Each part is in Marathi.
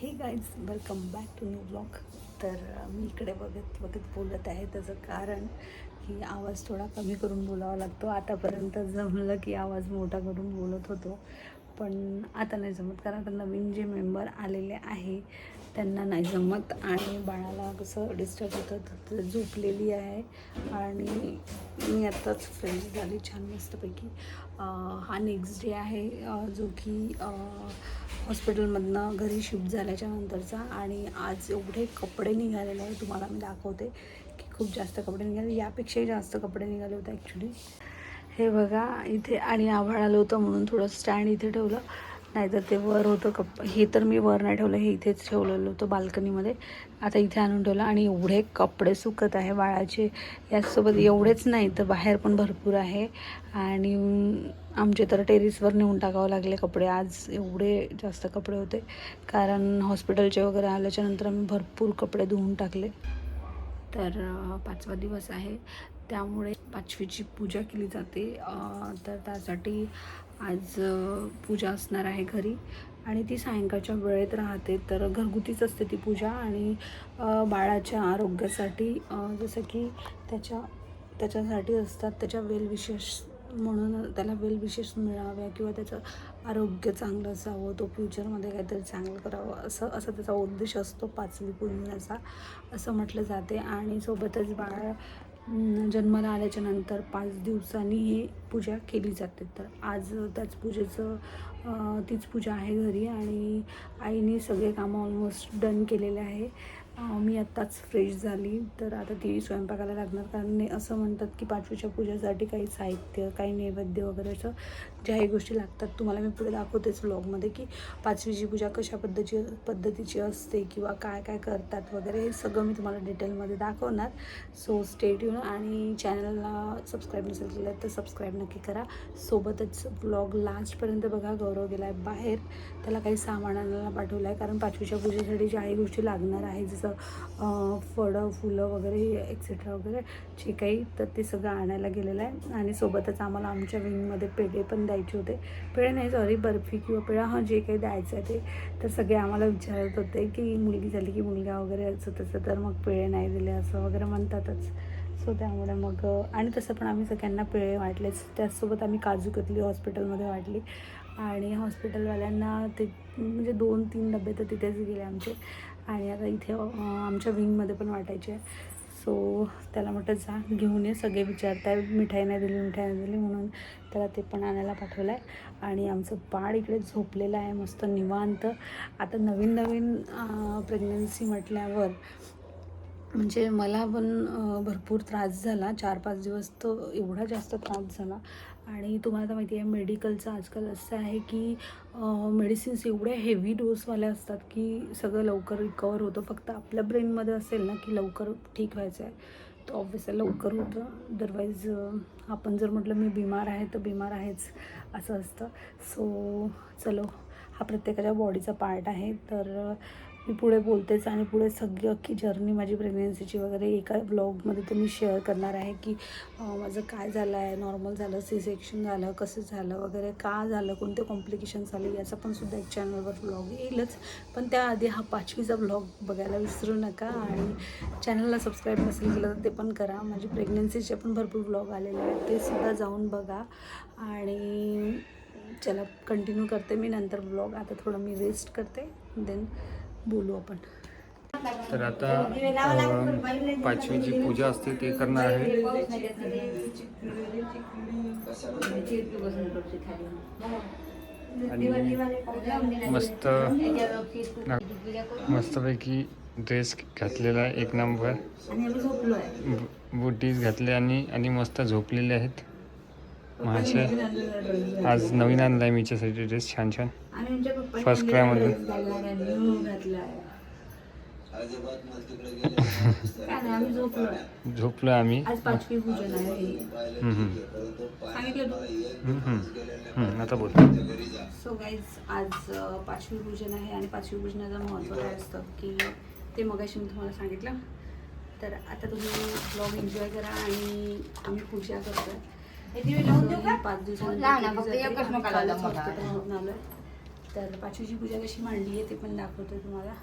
Hey guys welcome back to new blog तर मी इकडे बघत बघत बोलत आहे. त्याचं कारण की आवाज थोडा कमी करून बोलावा लागतो. आतापर्यंत जमलं की आवाज मोठा करून बोलत होतो. पण आता नाही जमत कारण आता नवीन जे मेंबर आलेले आहे त्यांना नाही जमत. आणि बाळाला कसं डिस्टर्ब होतं तर झोपलेली आहे. आणि मी आत्ताच फ्रेश झाली छान मस्तपैकी. हा नेक्स्ट डे आहे जो की हॉस्पिटलमधनं घरी शिफ्ट झाल्याच्या नंतरचा आणि आज एवढे कपडे निघालेले आहे तुम्हाला मी दाखवते की खूप जास्त कपडे निघाले. यापेक्षाही जास्त कपडे निघाले होते ॲक्च्युली हे बघा इथे आणि आभाळ आलं होतं म्हणून थोडं स्टँड इथे ठेवलं. नाहीतर ते वर होतं कप हे तर मी वर नाही ठेवलं हे इथेच ठेवलेलं होतं बाल्कनीमध्ये. आता इथे आणून ठेवलं आणि एवढे कपडे सुकत आहे बाळाचे. याचसोबत एवढेच नाही तर बाहेर पण भरपूर आहे. आणि आमचे तर टेरिसवर नेऊन टाकावं लागले कपडे. आज एवढे जास्त कपडे होते. कारण हॉस्पिटलचे वगैरे आल्याच्यानंतर आम्ही भरपूर कपडे धुवून टाकले. तर पाचवा दिवस आहे. त्यामुळे पाचवीची पूजा केली जाते. तर त्यासाठी आज पूजा असणार आहे घरी आणि ती सायंकाळच्या वेळेत राहते. तर घरगुतीच असते ती पूजा आणि बाळाच्या आरोग्यासाठी जसं की त्याच्या त्याच्यासाठी असतात त्याच्या वेलविशेष म्हणून त्याला वेलविशेष मिळाव्या किंवा त्याचं आरोग्य चांगलं असावं तो फ्युचरमध्ये काहीतरी चांगलं करावं असं असं त्याचा उद्देश असतो पाचवी पूर्णिमेचा असं म्हटलं जाते. आणि सोबतच बाळ जन्माला आल्याच्यानंतर पाच दिवसांनी ही पूजा केली जाते. तर आज त्याच पूजेचं तीच पूजा आहे घरी आणि आईने सगळे कामं ऑलमोस्ट डन केलेले आहे. मी आत्ताच फ्रेश झाली. तर आता ती स्वयंपाकाला लागणार. कारण असं म्हणतात की पाचवीच्या पूजेसाठी काही साहित्य काही नैवेद्य वगैरे असं ज्याही गोष्टी लागतात तुम्हाला मी पुढे दाखवतेच व्लॉगमध्ये की पाचवीची पूजा कशा पद्धतीची पद्धतीची असते किंवा काय काय करतात वगैरे हे सगळं मी तुम्हाला डिटेलमध्ये दाखवणार. सो स्टेट यू आणि चॅनलला सबस्क्राईब नसेल केलं तर सबस्क्राईब नक्की करा. सोबतच ब्लॉग लास्टपर्यंत बघा गौरव गेला आहे बाहेर. त्याला काही सामान आणायला पाठवलं आहे कारण पाचवीच्या पूजेसाठी ज्याही गोष्टी लागणार आहे जसं फळं फुलं वगैरे एक्सेट्रा वगैरे जे काही तर ते सगळं आणायला गेलेलं आहे. आणि सोबतच आम्हाला आमच्या विंगमध्ये पेढे पण द्यायचे होते. पेढे नाही सॉरी बर्फी किंवा पेढा हा जे काही द्यायचं आहे ते. तर सगळे आम्हाला विचारत होते की मुलगी झाली की मुलगा वगैरे असं तसं तर मग पेढे नाही दिले असं वगैरे म्हणतातच. सो त्यामुळे मग आणि तसं पण आम्ही सगळ्यांना पेळे वाटलेच त्याचसोबत आम्ही काजू कतली हॉस्पिटलमध्ये वाटली. आणि हॉस्पिटलवाल्यांना ते म्हणजे दोन तीन डबे तर तिथेच गेले आमचे. आणि आता इथे आमच्या विंगमध्ये पण वाटायचे. सो त्याला म्हटलं जा घेऊन ये सगळे विचारताय मिठाई नाही दिली मिठाई नाही दिली म्हणून त्याला ते पण आणायला पाठवलं आहे आणि आमचं बाळ इकडे झोपलेलं आहे मस्त निवांत. आता नवीन नवीन प्रेग्नन्सी म्हटल्यावर म्हणजे मला पण भरपूर त्रास झाला. चार पाच दिवस तर एवढा जास्त त्रास झाला. आणि तुम्हाला तर माहिती आहे मेडिकलचं आजकाल असं आहे की मेडिसिन्स एवढे हेवी डोसवाल्या असतात की सगळं लवकर रिकवर होतं. फक्त आपल्या ब्रेनमध्ये असेल ना की लवकर ठीक व्हायचं आहे तर ऑब्विसली लवकर होतं. अदरवाईज आपण जर म्हटलं मी बिमार आहे तर बिमार आहेच असं असतं. सो चलो हा प्रत्येकाच्या बॉडीचा पार्ट आहे. तर मी पुढे बोलतेच आणि पुढे सगळी अख्खी जर्नी माझी प्रेग्नन्सीची वगैरे एका ब्लॉगमध्ये तर मी शेअर करणार आहे की माझं काय झालं आहे नॉर्मल झालं सी सेक्शन झालं कसं झालं वगैरे? का झालं? कोणते कॉम्प्लिकेशन्स आले? याचा पण सुद्धा एक चॅनलवर ब्लॉग येईलच. पण त्याआधी हा पाचवीचा ब्लॉग बघायला विसरू नका आणि चॅनलला सबस्क्राईब नसेल केलं तर ते पण करा. माझी प्रेग्नन्सीचे पण भरपूर ब्लॉग आलेले आहेत. ते सुद्धा जाऊन बघा. आणि चला कंटिन्यू करते मी. नंतर ब्लॉग आता थोडं मी रेस्ट करते. देन बोलू आपण. तर आता पाचवीची पूजा असते ते करणार आहे. आणि मस्त मस्तपैकी ड्रेस घातलेला आहे एक नंबर बु- बुटीज घातले आणि आणि मस्त झोपलेले आहेत. माझे आज नवीन आणला आहे मीच्यासाठी ड्रेस छान छान. आणि आमच्या पप्पांनी First cry मध्ये. नाही, आम्ही झोपलो आहे. झोपलो आम्ही. आज पाचवी पूजन आहे. हम्म, हम्म. सांगितलं तू. हम्म, हम्म. हम्म, आता बोल. सो गाईज आज पाचवी पूजन आहे आणि पाचवी पूजनाचं महत्त्व काय असतं की ते मगाशी मी तुम्हाला सांगितलं. तर आता तुम्ही ब्लॉग एन्जॉय करा आणि आम्ही पूजा ही पाच दिवसांनी आलोय तर पाचवीची पूजा कशी मांडली आहे ते पण दाखवते तुम्हाला.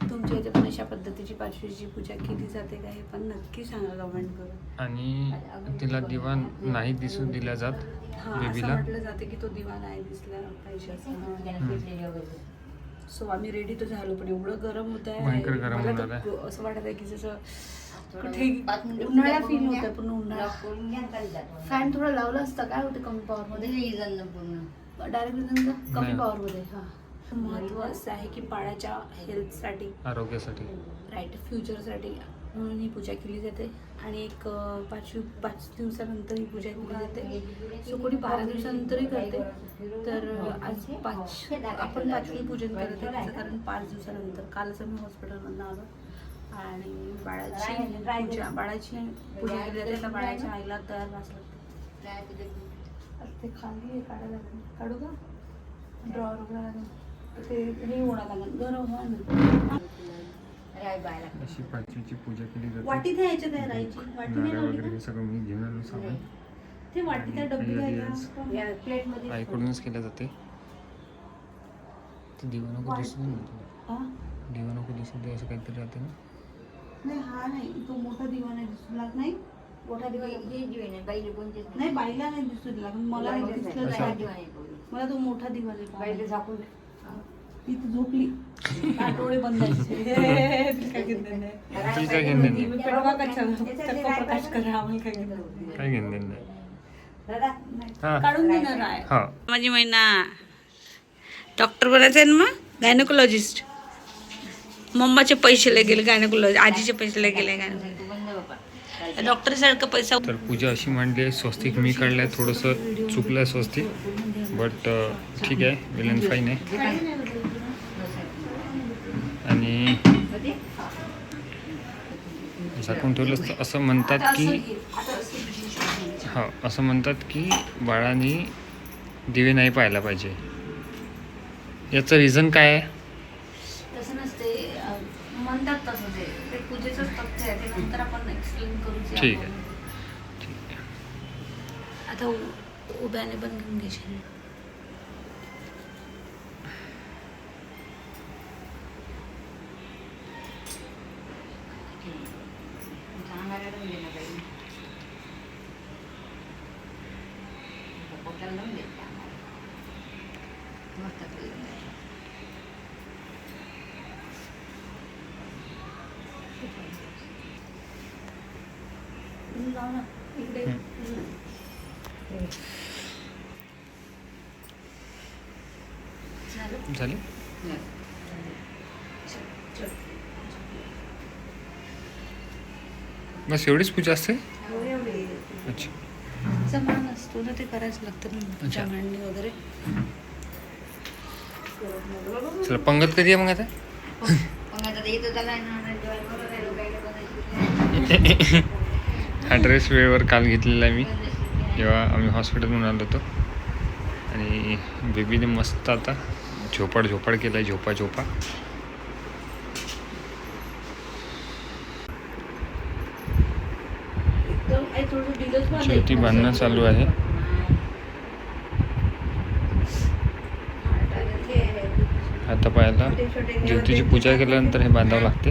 तुमच्या इथे पण अशा पद्धतीची पाचवीची पूजा केली जाते का हे पण नक्की सांगा कमेंट करून. आणि तिला दिवा नाही दिसू दिला जात हा बेबीला म्हटलं जाते की तो दिवा नाही दिसला पाहिजे असं. सो आम्ही रेडी तर झालो पण एवढं गरम होत आहे भयंकर गरम मला होणार तर आहे. असं वाटत आहे की जसं कुठे उन्हाळा फील होत आहे पूर्ण उन्हाळा फॅन थोडं लावलं असतं काय होतं कमी पॉवर मध्ये डायरेक्ट कमी नाही. पॉवर मध्ये हा. महत्त्व असं आहे की बाळाच्या हेल्थसाठी आरोग्यासाठी. राईट फ्युचरसाठी म्हणून ही पूजा केली जाते. आणि एक पाचवी पाच दिवसानंतर ही पूजा केली जाते. सो कोणी बारा दिवसानंतरही करते. तर आज पाच आपण पाचवी पूजन करत आहे. कारण पाच दिवसानंतर. कालच आम्ही हॉस्पिटलमधून आलो. आणि बाळाची पूजा बाळाची पूजा केली जाते. त्या बाळाच्या आईला तयार आता ते खाली आहे, काढायला लागेल. काढू का? ड्रॉवर वगैरे लागेल. ते हे होणार लागेल. गरम व्हा ना. अशी पाचवीची पूजा केली जाते. वाटी त्या ह्याच्यात आहे राईची वाटी नाही लावली वगैरे? हे सगळं मी घेऊन आलो सामान. ते वाटी त्या डब्बी आणि आहे का? प्लेटमध्ये. आईकडूनच केलं जाते. ते दिवा नको दिसू. हा? दिवा नको दिसू दे असं काहीतरी राहते ना. नाही हा नाही. तो मोठा दिवा नाही दिसू लागत नाही. मोठा दिवा नाही बाईला नाही दिसू मला दिसलं अच्छा. नाही. मला तो मोठा दिवा नाही पाहिजे. इथे झोपली डोळे बंद आहेत. ती काय घेत नाही. तुला काय घेणं देणं मी पेटवा का छान? चक्क प्रकाश करा आम्हाला काय घेणं देणं. काय घेणं देणं नाही हा काढून देणार आहे हा माझी महिना डॉक्टर बनायचं आहे ना मग गायनोकोलॉजिस्ट मम्माचे पैसे लय गेले गायनोकोलॉजी आजीचे पैसे लय गेले गायनोकोलॉजी डॉक्टर सारखं पैसा तर पूजा अशी मांडली स्वस्तिक मी काढलं आहे थोडंसं चुकलं आहे स्वस्तिक. बट uh, ठीक आहे. विल अँड फाईन आहे. आणि झाकून ठेवलं तर असं म्हणतात की हा असं म्हणतात की बाळाने दिवे नाही पाहायला पाहिजे. याचं रिझन काय आहे? अं, म्हणतात तसं ते. ते पूजेचंच तथ्य आहे. ते नंतर आपण एक्सप्लेन करू ठीक आहे. ठीक आहे. आता उ- उभ्याने पण घेऊन घेशील लाव ना इकडे झालं? बस एवढीच पूजा असते? अच्छा. समान असतो ना ते करायच लागतं अच्छा. वगैरे. चला पंगत कधी आहे मग आता? हा ड्रेस वेळेवर काल घेतलेला आहे मी जेव्हा आम्ही हॉस्पिटलमधून आलो होतो. आणि बेबीने मस्त आता झोपाड झोपाड केला आहे झोपा. झोपा. शेवटी बांधणं चालू आहे. आता पाहायला ज्योतीची पूजा केल्यानंतर हे बांधावं लागते.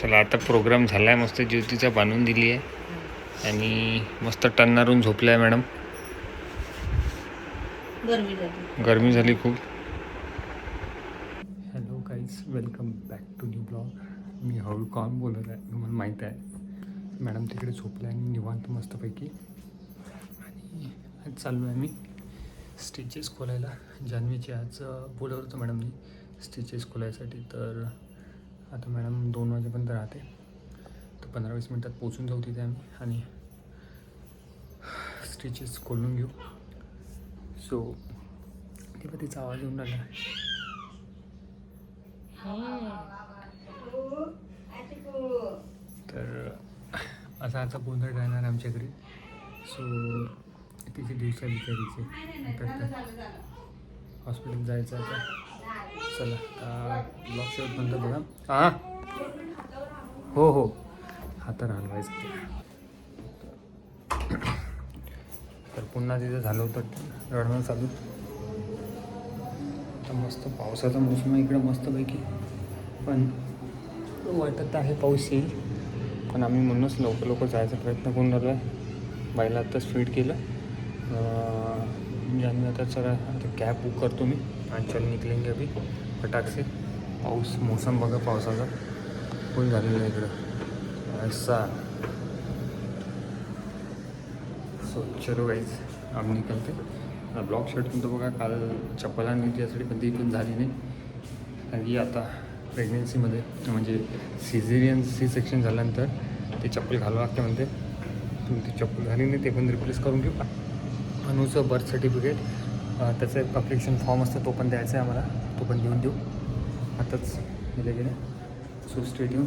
चला आता प्रोग्राम झाला आहे मस्त ज्योतीचा बांधून दिली आहे आणि मस्त टन्नारून झोपल्या आहे मॅडम. गरमी झाली. गरमी झाली खूप. Hello guys welcome back to new blog मी हळू कॉन बोलत आहे. तुम्हाला माहीत आहे मॅडम तिकडे झोपल्या आणि निवांत मस्तपैकी. आणि आज चाललो आहे मी स्टिचेस खोलायला. जान्हवीचे आज बोलवलं होतं मॅडमनी स्टिचेस खोलायसाठी. तर आता मॅडम दोन वाजेपर्यंत राहते. तर पंधरा वीस मिनटात पोचून जाऊ तिथे आम्ही आणि स्टिचेस खोलून घेऊ. सो तेव्हा तिचा आवाज येऊन राहिला. तर असा आता गोंधळ राहणार आमच्या घरी सो तिचे दिवसा बिचारीचे. तर हॉस्पिटल जायचं आता. चला आता ब्लॉक शेवटपर्यंत बघा हां? हो? हो हातार हलवायचं ते तर पुन्हा तिथे झालं होतं रडणं चालू. तर मस्त पावसाचा मोसम आहे इकडं मस्तपैकी. पण वाटत आहे पाऊस येईल. पण आम्ही म्हणूनच लवकर लवकर जायचा प्रयत्न करून राहिलो आहे बाईला आत्ताच फीड केलं. ज्यांनी आता चला आता कॅब बुक करतो मी. आणि चल निकलेंगे अभी फटाकसे. पाऊस मोसम बघा पावसाचा. फुल झालेला आहे इकडं? ऐसा. सो चलो गाईज आम्ही निघालते ब्लॉक शर्ट पण बघा काल चप्पल आणि त्यासाठी पण ती पण झाली नाही. आणि आता प्रेग्नेन्सीमध्ये म्हणजे सिझेरियन सी सेक्शन झाल्यानंतर ते चप्पल घालावं लागते म्हणते. तुम्ही ती चप्पल घाली नाही ते पण रिप्लेस करून घेऊ. अनुचं बर्थ सर्टिफिकेट त्याचं एक अप्लिकेशन फॉर्म असतं तो पण द्यायचा आहे आम्हाला. तो पण देऊन देऊ. आताच गेले गेले सो स्टेट येऊन